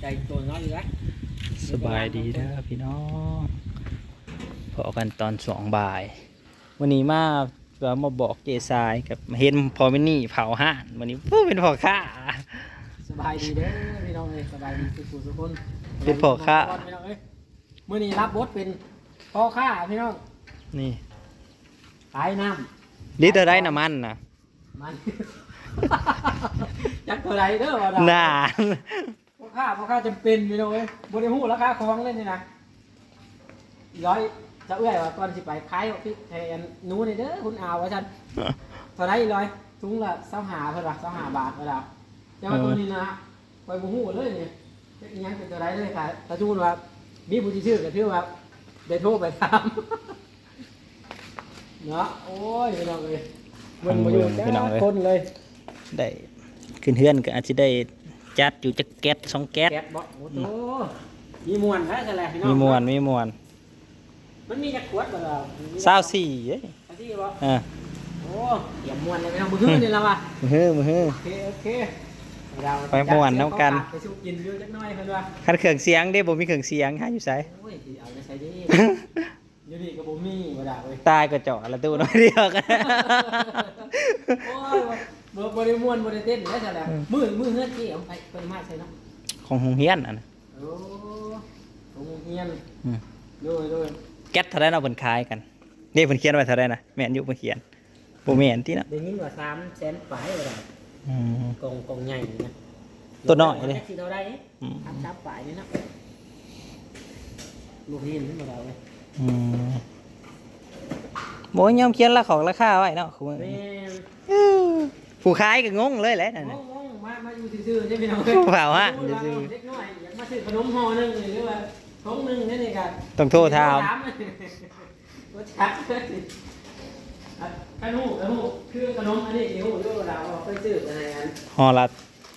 ใจตัวน้อยอยู่แล้วสบายดีเด้อพี่น้องพอกันตอนสองบ่าย วันนี้มาว่ามาบอกเจสายกับเห็นพอมินี่เผาห่านวันนี้ปุ๊บเป็นพ่อค้าสบายดีเด้อพี่น้องเอ้ยสบายดีทุกผู้ทุกคนเป็นพ่อค้าพี่น้องเอ้ยมื้อนี้รับบทเป็นพ่อค้าพี่น้องนี่ขายน้ลิตรได้น้ำมันนะำมันจักตัวใด เด้าดนานพ่อค้าพ่อค้าจำเป็นพี่น้องเอ้ยบ่ได้ฮู้ราคาของเล่นนี่นะร้อยจะเอื้อยว่าตอนสิไปขายพี่ไอ้อันหนู้นี่เด้อคุณอาวว่าซั่นเท่าไรร้อยถุงละเศร้าหาเพิ่นว่าเศร้าหาบาทเพิ่นว่าแต่ว่าตัวนี้นะไปบ่ฮู้เลยนี่เฮ็ดอิหยังเป็นตัวไรเลยค่ะตาจูนว่ามีผู้ที่ชื่อก็ถือว่าได้โทรไปถามเนาะโอ้ยพี่น้องเอ้ยมันบ่อยู่จ้าคนเลย ได้ขึ้นเฮือนก็อาจจะได้ จัดอยู่จะแก๊สสองแก๊สแก๊สบ่โอ้โหมีมวนแท้แหละพี่น้องมีมวนมีมวนมันมีจักขวดบ่ล่ะเศร้าสี่เอ้ยเอาที่บ่อ่าโอ้เตรียมมวนเลยพี่น้องมื้อคืนนี่ล่ะว่ะมือฮื้อมือฮื้อโอเคโอเคเราไปม่วนน้ำกันไปสู้กินอยู่จักหน่อยเพิ่นว่าคันเครื่องเสียงเด้บ่มีเครื่องเสียงหาอยู่ไสโอ้ยสิเอาไปใช้ดิเดี๋ยวนี้ก็บ่มีบ่ได้เว้ยตายก็เจาะละตู้น้อยเดียวกันโอ้ย บ่บ่ได้ม่วนบ่ได้เต้นแล้วซะแล้วมือมือเฮือนที่เอาไปไปมาใส่เนาะของโรงเรียนอะนะโอ้โรงเรียนอืมโดยโดยแก๊สเท่าไรเราะเพิ่นขายกันนี่เพิ่นเขียนไว้เท่าไรนะแม่นอยู่เพิ่นเขียนบ่แม่นตินะได้ยินว่า3แสนปลายบ่ได้อืมกองกองใหญ่นี่นะตัวน้อยเลยแท็กซี่เท่าใดอืมทำซับปลายนี่นะบ่เห็นบ่ได้เว้ยอืมบ่ยอมเขียนราของราคาไว้เนาะคือว่าแม่นอื้อ ผู้ขายก็งงเลยแหละนั่นงน่ะงๆมามาอยู่ซื่อๆใช่พี่น้องเอ้ยเปล่าฮะเด็กซื่อน้อยอยากมาซื้อขนมห่อหนึงหรือว่าทงหนึงนี่นี่กันต้องโทรถามรสชาติขนมขนมคือขนมอันนี้ที่หูด้วยเราเอาไปซื้ออะไรกันห่อละ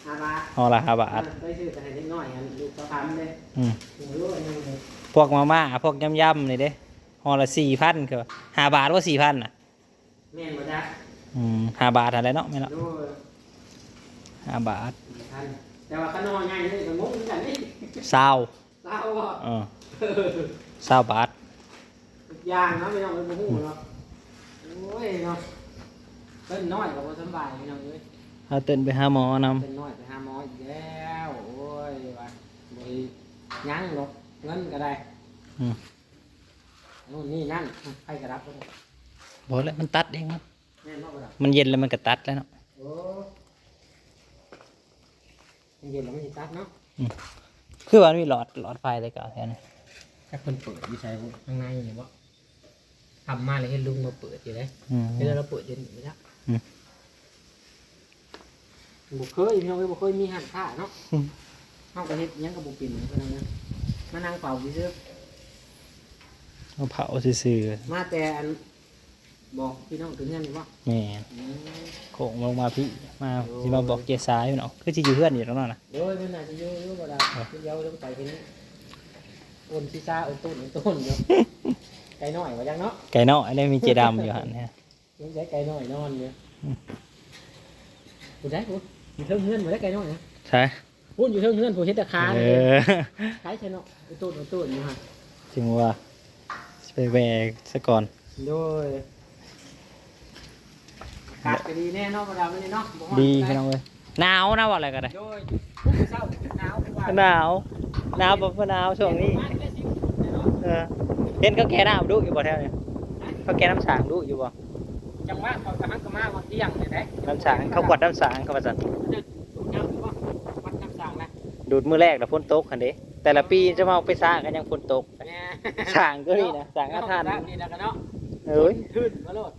อาบาห่อละ5บาทไปซื้ออะไรนิดหน่อยกันลูกเขาทำเลยอืมหูด้วยยังไงพวกมาม่าพวกยำๆนี่เด้ห่อละ4,000คือว่า5บาทว่า4,000น่ะ แม่นบ่จ๊ะ อืม5บาทอะไรเนาะแม่นเนาะด้วย5บาทท่านแต่ว่าขนมง่ายนี่ก็งงเหมือนกันนี่ซาวเศร้าบ่เออซาวบาทย่างเนาะไม่ต้องไปหูเนาะโอ้ยเนาะเป็นน้อยก็บ่สำบายพี่น้องเอ้ยเอาเต้นไปหาหมอนำเป็นน้อยไปหาหมออีกแล้วโอ้ยว่าบ่ได้ยั้งหรอกเงินก็ได้อืมนู่นนี่นั่นใครก็รับก็ได้บอกแล้วมันตัดเองครับแม่นบ่ก็รับมันเย็นแล้วมันก็ตัดแล้วเนาะโอ้เย็นแล้วมันสิตัดเนาะคือว่ามันมีหลอดหลอดไฟแต่เก่าแทนถ้าเพิ่นเปิดอยู่ใช่บ่ข้างในนี่บ่ทำมาเลยเห็นลุงมาเปิดอยู่เลยอืมเวลาเราเปิดเย็นไม่ได้อืมบุเคยพี่น้องเอ้ยบุเคยมีหันค่าเนาะอืมเฮาก็เฮ็ดหยังกับบุปินพี่น้องเอ้ยมานั่งเป่าซื่อเอาเผาซื่อๆมาแต่อัน บอกพี่น้องถึงเงินนี่บ่ๆแหม่อืมโค้งลงมาพี่มาสิมาบอกเจซ้ายอยู่เนาะคือสิอยู่เพื่อนอยู่แล้วเนาะนะโดยมันน่าจะอยู่อยู่บ่ได้เดี๋ยวต้องไปเห็นโอนซีซ่าโอนต้นโอนต้นอยู่ ไก่น้อยว่าจังเนาะไก่เนาะอันนี้มีเจดำอยู่หันเนี่ยยังใช้ไก่น้อยนอนอยู่อืมกูได้กูอยู่เทิงเฮือนบ่ได้ไก่น้อยนะใช่พูดอยู่เทิงเฮือนผู้เฮ็ดตะคาเอเลยอใช้ใช่เนาะโอนต้นโอนต้นอยู่ฮะจึงว่าสิไปแวกซะก่อนโดยอากาศก็ดีแน่เนอนประดาวันนี้เนาะบ่ฮ้อนดีปานพี่ใน้องเอ้ยหนาวนะว่าอะไรก็ได้โดยผู้เศร้าหนาวกว่าหนาวหนาวแบบหนาวช่วงนี้ เออเห็นเขาแก่น้ำดูอยู่บ่แถวนี้เขาแก่น้ำสางดูอยู่บ่จังหวะเขากำลังกมาวันเที่ยงเนี่ยได้น้ำสางเขากวดน้ำสางเขาว่าซั่นดูน้ำหรือว่าวัดน้ำสางนะดูดมือแรกแล้วฝนตกคันเด้แต่ละปีจะมาเอาไปสร้างกันยังฝนตกแม่สร้างก็นี่นะสร้างอาถรรพ์นี่นะกันเนาะเอ้ยขึ้นมาโลดโอ้ยเนาะ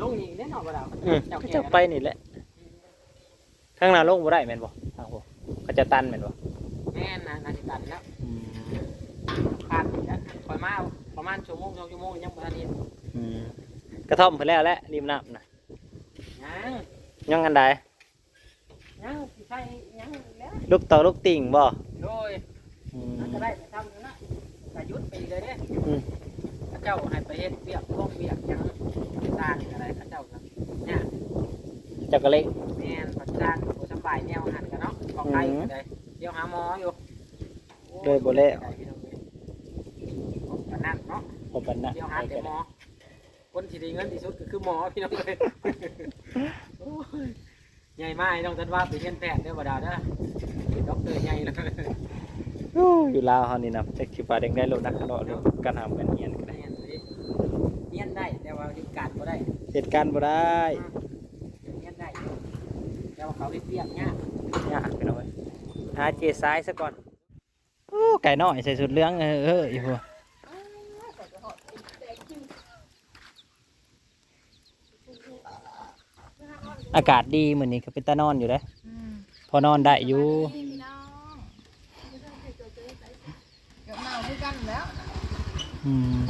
ลงอีกแน่นอนประดาอืมเขาจะไปนี่แหละข้างหน้าลงบ่ได้แม่นบ่ทางบ่เขาจะตันแม่นบ่แม่นนะนาฬิกาแล้วอืมขาดแล้วคอยมาประมาณชั่วโมงสองชั่วโมงยังบ่ทันเห็นอืมกระท่อมเพิ่นแล้วแหละริมน้ำน่ะยังยังอันใดยังสิใช่ยังแล้วลูกต่อลูกติ่งบ่โดยอืมนั่นก็ได้ไปทำอยู่นะกหยุดไปเลยเด้อืมข้าเจ้าให้ไปเฮ็ดเบียกร่องเบียกหยัง จ้างอะไรเขาเจ้าก็เนี่ยเจ้าก็เล็กแม่นเขาจ้างผู้สำบายแนวหันกันเนาะของไทยก็ได้เดี๋ยวหาหมออยู่เลยโบเล่วปนนั้เนาะปานนั้เดี๋ยวหาแต่หมอคนที่ดีเงินที่สุดก็คือหมอพี่น้องเลยใหญ่มากน้องทันว่าไปเรียนแพทย์เด้อบ่ดาวเด้อเด็อกเตอร์ใหญ่แล้วอยู่ลาวเฮานี่นะจักสิว่าเด็กได้โลดนักขัเลาะการหาเงินเงียนก็ได้เงียนได้แต่ว่าอยู่การ เหตุการณ์บ่ได้เฮ็ดได้แต่ว่าเขาเฮ็ดเวียกยากยากไปหน่อยหาเจซ้ายซะก่อนโอ้ไก่น้อยใส่สุดเรื่องเออเอออยู่หัวอากาศดีเหมือนนี้ก็เป็นตานอนอยู่เลยพอนอนได้อยู่อืม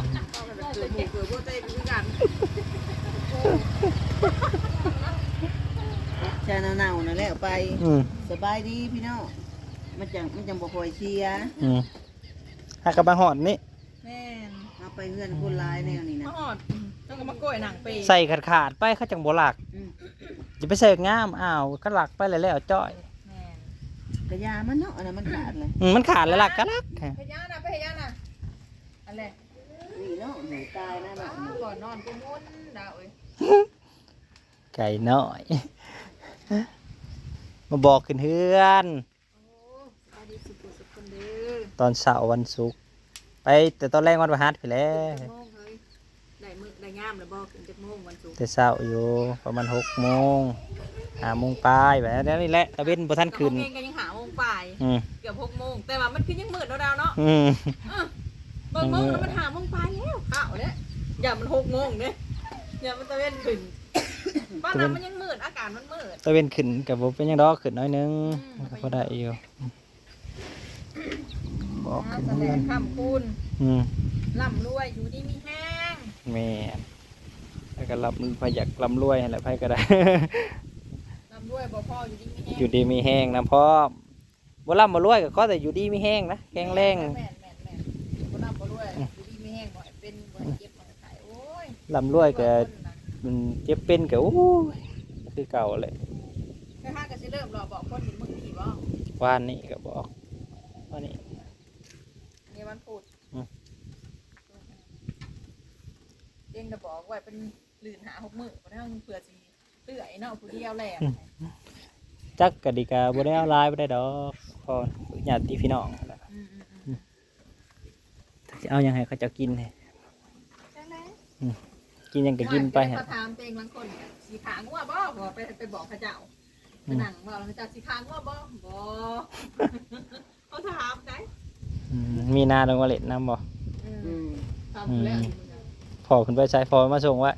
ชาหนาวๆนั่นแหละไปสบายดีพี่น้องมันจังมันจังบ่คอยเชียอืหากลับมาหอดนี่แม่นเอาไปเงื่อนคนร้ายแนวนี้นะหอดต้องก็มาโกยหนังปีใส่ขาดขาดๆไปเขาจังบ่หลักอย่าไปเสกง่ามอ้าวก็หลักไปแล้วแล้วจ้อยแม่นกระยามันเนาะอันนั้นมันขาดเลยมันขาดแล้วหลักก็หลักพยานะไปพยานะอะไรนี่เนาะหนูตายนะเนาก่อนนอนกูมุ่นดาวเอ้ ไก่น้อย มาบอกขึ้นเฮือนตอนเสาร์วันศุกร์ไปแต่ตอนแรกวันพฤหัสไปแล้วได้มืแล้วแต่เสาร์อยู่ประมาณหกโมงหาโมงปลายแบบนี้แหละตะเวนบ่ท่านขึ้นเองก็ยังหาโมงปลายเกือบหกโมงแต่ว่ามันขึ้นยังมืดแล้วเนาะตอนโมงมันหาโมงปลายแล้วเข่าเนี่ยอย่ามันหกโมงเนี่ย ยมันตะเวนขึ้นบ้านเรามันยังมืดอากาศมันมืดตะเวนขึ้นกับผมเป็นหยังดอกขึ้นน้อยนึงก็ได้อยู่บอกขึ้นเงิงนคำคุณอืมร่ำรวยอยู่ดีมีแห้งแม่นแล้วก็รับพยากลำรวยอะไรแหลไผก็ได้ ร่ำรวยบ่ออยู่ดีมีแห้งแห้งนะพ่อบ่ร่ำบ่รวยก็ขอแต่อยู่ดีมีแห้งนะแข็งแรง ลำรวยกับมันเจ็บเป็นกับโอ้ยคือเก่าเลยคือห้าก็จะเริ่มรอบอกคนถึงมึงผีบ่วานนี้ก็บอกวันนี้เนี่วันพูดเด้งจะบอกว่าเป็นลื่นหาหกมือเพราะนั่งเผื่อสีเลื่อยเนาะผู้เดียวแหละจักกะดิกาบ่ได้เอาลายบ่ได้ดอกพอหยาตีพี่น้องถ้าจะเอายังไงเขาจะกินเลย กินยังก็กินไปฮะถามตัวเองบางคนสีขางว่าบ่บอกไปไปบอกพระเจ้าอืหนังบอกพระเจ้าสีขางว่าบ่บ่เขาถามไหนมีนาลงมะเล่นน้ำบ่เอขึ้วพอคุณไปใช้พอมาส่งไว้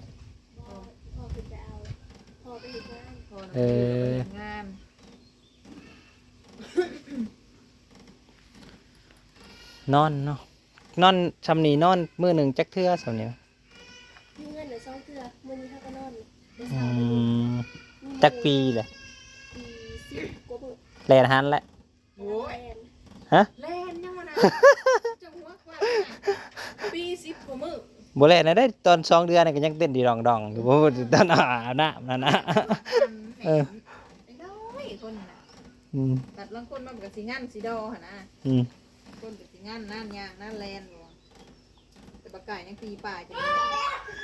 เออนอนนอนเนาะนอนชำนีนอนมื้อหนึ่งจักเทื่อสำเนียว เงินเหลืองเทื่อมื้อนี้เฮาก็นนเอยไปมจักปีเลยแลนฮันแหละฮอ้แลนยังวะนะจหัวกว่าปีสิบกว่มือบ่แลนะได้ตอนสองเดือนน่ะก็ยังเต้นดีดองๆอยู่บ่ตอนอาหน้านั่นนั้นนะเออแบบลัดบางคนมันกับสีงานสิดอหนนะอืม คนก็สีงานนั่นยางนั่นแลนบ่ ประไก่ยังตีป่าจะ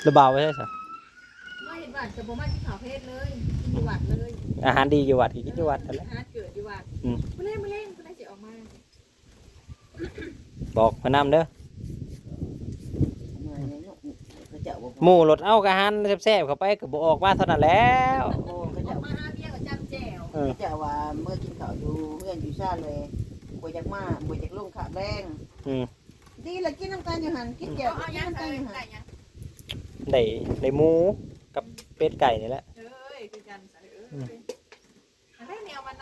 ระบาไว้ใช่ไหมไม่เห็นหวัดกับบ่าที่เขาเพศเลยกินอยู่วัดเลยอาหารดีอยู่วัดกินอยู่วัดนั่นละอาหารเกิดอยู่วัดม่เล่นไม่เล่นมาเล่นจะออกมาบอกพนำเด้อหมู่รถเอากระหันแซ่บๆเข้าไปก็บ่ออกมาเท่านั้นแล้วออกมาเบี้ยกัจำแจ่วจะว่าเมื่อกินข้าวอยู่เมื่อนอยู่ชาเลยบ่อยากมาบ่อยากลงขาแรงอืม นี่เละกินน้ำตาลอยู่หันกินเกี๊ยวกินน้ำตาลอยู่หันได้ไหมูกับเป็ดไก่นี่แหละเนใส่ยแนวะ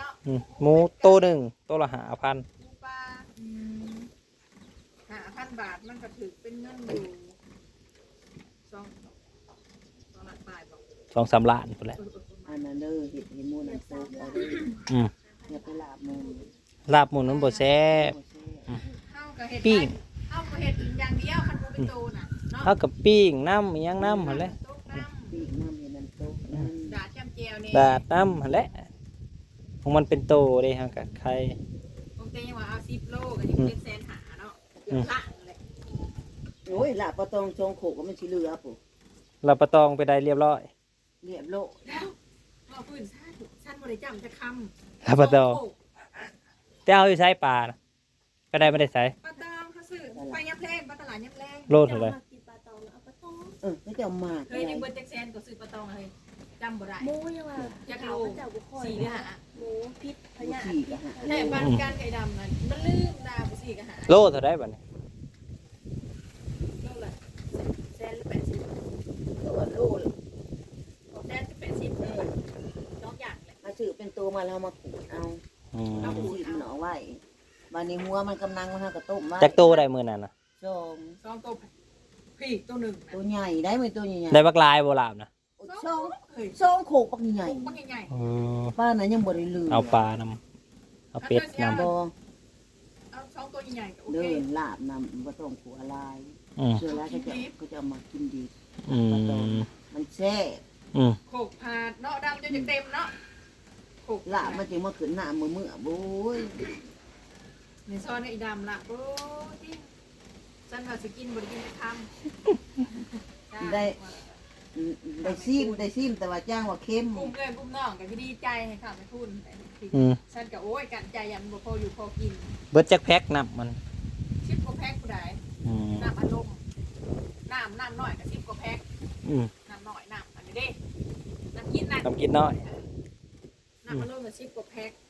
หมูตัวหนึ่งตัวละหาพันหมูาพันบาทมันก็ถือเป็นเงินอยู่สองสงล้านปลองสามล้านไปแหละ อันนั้นเด้อเห็ดมูนันโซกเอาด้ออม อย่าไปลาบหมูลาบหมูนั้นบ่แซ่บปิ้ง เท่าเกับปีงน้ำอิหยังน้ำหันเลน้ำเยดาดแดดน้ำหั่นแลยของมันเป็นโตเด้ฮะกับไข่ ผมเตยังว่าเอา10โลกันยังเป็นแสนหาเนาะเกืบละเละโอ้ยหลาบประตองจงโขกก็มันชิเรือปุ๊เราประตองไปได้เรียบร้อยเรียบโลกแล้วบ่ฟื้นซ่านซ่านบ่ได้จำจะคำเรบประตองโโหแต่เอาอยู่ใช้ปลาน่ะไปได้ไม่ได้ใช้ปลาตอ ไปยับแรงปลาตลาดยับแรงโลเท่าไหร่จะมกินปลาตองแล้วเอาปลาตองเออไม่จะเอามาเคยในเบิร์ดแจ็คแซนก็ซื้อปลาตองเลยจำบ่ได้หมูยังว่าอยากเขารู้พระเจ้าบุคอยสี่เดือนอะหมูพิษพญาสี่กะฮะแต่บ้านการไก่ดำนั่นมันลืมดาวไปสี่กะหาโลเท่าได้บัดนี้โลละแสนหรือแปดสิบตัวโลละแสนหรือแปดสิบเลยน้องอย่างเลยมาซื้อเป็นตัวมาแล้วมาขูดเอาอืมเอาขูดมันเอาไว้ บานนี้หัวมันกำลังมันหากระต้มไว้จักโตได้มื้อนั้นน่ะสองสองตัวพี่ตัวหนึ่งนะตัวใหญ่ได้ไหมตัวใหญ่ได้บักลายบ่ลาบนะสองเฮ้ยสองโขกปักใหญ่ปักใหญ่เออป้านั้นยังบ่ได้ลืมเอาปลานำเอาเป็ดนำบ่ๆเอาสองตัวใหญ่ๆก็โอเดิเคนลาบนำบ่ต้องขัวลายอืมเชื่อแล้วก็จะก็จะเอามากินดี อืมมันแซ่บอืมโขกผาดเนาะดำจนจะเต็มเนาะโขกลาบมันจึงมาขึ้นหน้ามือมือโอ้ย ในซอนไอ้ดำละโอ้ที่ฉันว่าสิกินบ่ได้กินจะทำได้ ได้ซิมได้ซิมแต่ว่าจ้างว่าเค็มกุ้มเกินกุ้มน้องก็ดีใจให้ข้าไปทุนอืมฉันก็โอ้ยกันใจยันบ่พออยู่พอกินเบิดจักแพ็กนับมันชิปก็แพ็คผู้ใดอืมน้ำอัดลมน้ำน้ำน้อยกับชิปก็แพ็คอืมน้ำน้อยน้ำอันนี้เด้น้ำกินนะทำกินน้อยน้ำอัดลมกับชิปก็แพ็คชิปก็แพ็คถ้า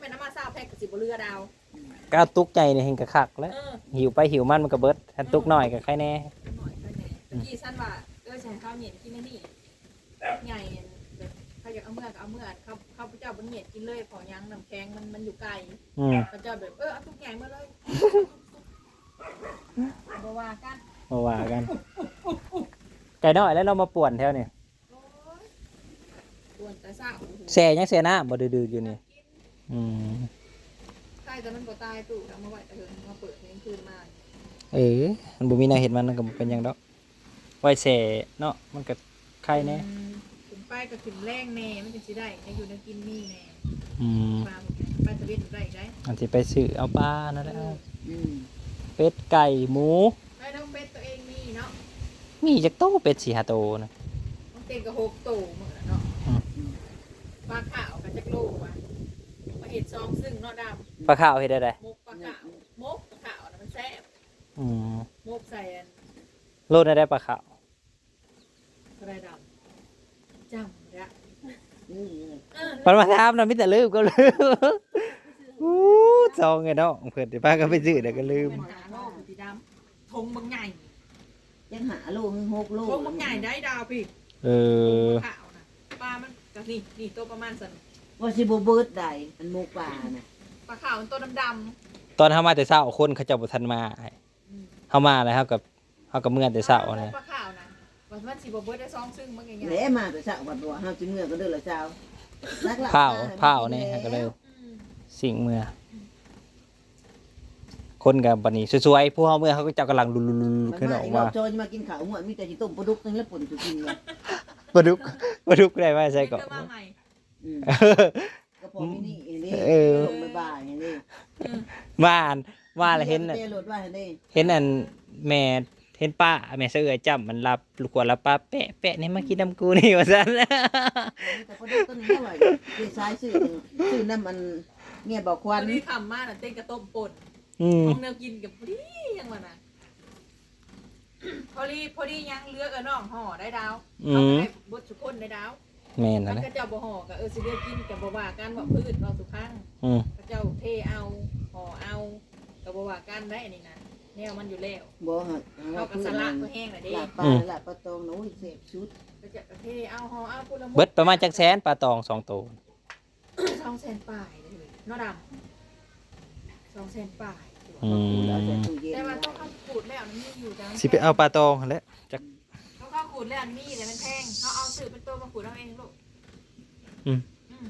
เป็นน้ำมาซาวแพ็คกับสิบเรือดาวก็เอาตุกใจนี่เห็นกะคักแล้ว เออหิวไปหิวมันมันก็เบิดถ้าตุกน้อยก็ใครแน่ หน่อยก็แน่เมื่อกี้ฉันว่าเออใช้ข้าวเหนียนกินไม่นี่ใหญ่แบบเขาอยากเอาเมื่อก็เอาเมื่อเขาเขาพระเจ้าบนเหนียนกินเลยพอยังน้ำแข็งมันมันอยู่ไกลอืมพระเจ้าแบบเออเอาทุกอย่างมาเลยบ่ว่ากันมาว่ากัน ไก่น้อยแล้วเรามาป่วนแถวนี่โอ้ยควรแต่เศร้าแซ่ยังแซ่หน้าบ่ดื้อๆอยู่นี่ อืมใช่แต่มันบ่ตายตู่เอามาไว้แต่เฮิงมาเปิดเพลงคืนมาเออมันบ่มีแนวเห็นมันมันก็บ่เป็นหยังดอกไว้แซ่เนาะมันก็ไข่แน่อืมถึงไปก็ถึงแรงแน่มันจะสิได้ให้อยู่ในกินนี่แน่อืมปลาไปตะเวนได้ได้อันที่ไปซื้อเอาปลานั่นแหละอืมเป็ดไก่หมู ไปต้องเป็ดตัวเองมีเนาะมีจักโตเป็ดสี่ห้าโตนะ ต้องเต็งกับหกตู่มื้อละเนาะอืม ปลาขาวกับจักโลว่ะมา เห็ดซองซึ่งเนาะดปลาข้าวเฮ็ดได้ไดำมกปลาขาวมกปลาขาวน่ะมันแซ่บอืมมกใส่อันโลดได้ได้ปลาข้าวอะไรดำจำละนี่เลยเออมันมาถามนะมิแต่ลืมก็ลืมอู้ซองไงเนาะเพิ่นสิพากันไปซื้อเดี๋ยวก็ลืม เป็นหาโลกสีดำทงบางใหญ่ยังหาโลหึงหกโลทงบางใหญ่ได้ดาวพี่เออขาวนะปลามันกะนี่นี่ตัวประมาณสัน ว่าสิบ่เบิดได้อันหมูป่าน่ะปลาขาวมันตัวดำตอนเฮามาแต่เช้าคนเขาเจ้าบ่ทันมาให้ๆอืมเฮามาแล้วเฮากับเฮากับเมื่อแต่เช้านะ ปลาขาวนะวันวันสีบเบิร์ดได้ซองซึ่งบางอย่างแหลมาแต่เช้าบัดว่าเฮาสิเมื่อก็เด้อละเจ้านักละเผาเผานี่ฮะก็เลยอืมสิ่งเมื่อ คนกับบัดนี้สวยๆผู้เฮาเมื่อเขาก็เจ้ากำลังลุลุๆๆขึ้นออกมาโจรมากินข้าวหมดมีแต่สิต้มปลาดุกนึงแล้วป่นสุกินเลยปลาดุกปลาดุกได้มาใส่ก่อนเจอมาใหม่ อืมก็พอมินี่เองนี่เออ ลงบ่ายๆอย่างนี้มาอ่านมาแล้วเห็นน่ะเตะรถว่าเห็นนี่เห็นอันแม่เห็นป้าแม่เสือจำมันรับลูกกวดรับป้าแปะแปะนี่มากินน้ำกูนี่ว่าซั่นแต่ปลาดุกตัวนี้อร่อยที่ซ้ายซื้อซื้อน้ำมันเมียบอกควัวันนนี้ทำมาน่ะเต้นกระต้มป่นอืมของแนวกินกับพอดียังวะนะพอดีพอดียังเหลือกับน้องห่อได้ดาวอืเขาก็มได้บดสุกคนได้ดาว แม่นมันะนนะก็เจ้าบ่ห่อก็เออสิเลือกกินกับบ่ว่ากันว่าพืชเราสุพังอืมก็เจ้าเทเอาห่อเอากับบ่ว่ากันได้อันนี้นะแนวมันอยู่แล้วบ่ฮะเขากับสลักก็แห้งน่ะเด้ลาบปลาลาบปลาตองโอ้ยเสพชุดก็จะเทเอาห่อเอาพูละหมดเบิดประมาณจักแสนปลาตองสองตัวสองแสนปลายเลยเนาะดำสองแสนปลาย อืมแล้วแต่ตู้เย็นแต่ว่าต้องเข้าขูดแล้วมันมีอยู่แต่มันสิไปเอาปลาตองหั่นแหล้วจักต้องเข้าขู ดแล้วมันมีแต่มันแพงเขาเอาสื่อเป็นตัวมาขูดเอาเองลูกอืมอืม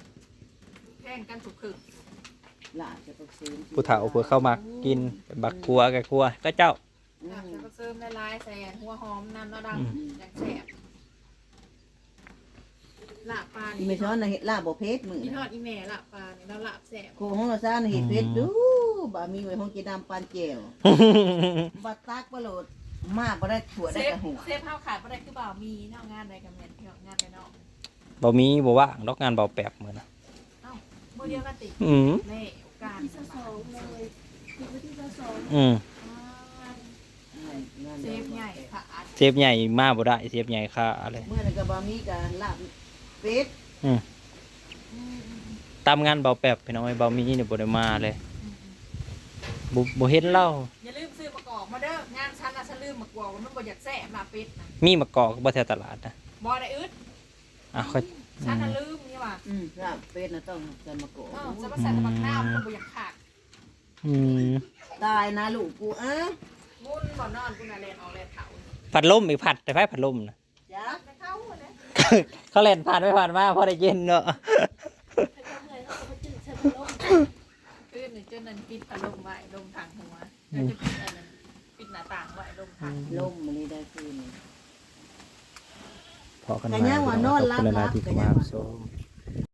แพงกันสุกคือลาบจะไปซื้อผู้เฒ่าเพื่อเข้ามากินบักครัวกับครัวก็เจ้า อืหลักมจะก็เสริมละลายใส่หัวหอมน้ำเนาะดอืมำอย่างแสบลาบปลาอีเมช้อนน่ะเฮ็ดลาบบ่เผ็ดมื้ออีทอน่ะดอีแม่ลาบปลาเนี่ยแล้วลาบแซ่บโคของเราซ่าน่ะเฮ็ดเผ็ดดูบะหมี่ไว้ของกินน้ำปานแก้วบัดตักบ่โหลด มาบ่ได้ถั่วเซได้ฟกระหัวเซฟข้าวขาดบ่ได้คือบ่าวมีเนาะงานใดกับแม่นเที่ยวงานไปเนาะบ่มีบ่ว่างดอกงานเบาแปบมื้อนะเอ้ามื้อเดียวกันติอืมแม่โอกาสที่สองเลยที่วันที่สองอืมเซฟใหญ่ค่ะอัดเซฟใหญ่มาบ่ได้เซฟใหญ่ค่าอะไรเมื่อนั้นก็บะหมี่กับลาบเป็ดตามงานเบาแปบพี่น้องไอ้เบามีเนี่ยบ่ได้มาเลยบ่บ่เห็นเล่าอย่าลืมซื้ อมะกอกมาเด้องานฉันน่ะฉันลืมมะกอกว่ามันบ่อยากแซ่บมาเป็ดนะมีมะกอกบ่แถวตลาดนะบ่ได้อึดอะค่อยฉันน่ะลืมนี่ว่ะอืมลาบเป็ดน่ะต้องใส่มะกอกเออจะมาใส่ตะบักน้ำมันบ่อยากขาดอืมตายนะลูกกูอะมุนบ่นอนกูน่ะแล่นออกแล่นเข้าพัดลมอีกพัดแต่ไฟพัดลมนะ จ้าไปเข้าเลยเขาเล่นผ่านไปผ่านมาพอได้เย็นเนาะถ้าเขาเคยเขาก็มาจืดใส่พัดลมคืนนี่จนนั้นปิดพัดลมไว้ลมทางหัวแล้วจะปิดอันนั้นปิดหน้าต่าง ไว้ลมทางลมมันนี่ได้คืน พอกันกันยังว่านอนหลับขอบคุณหลายๆที่กันเข้ายัมางว่าชม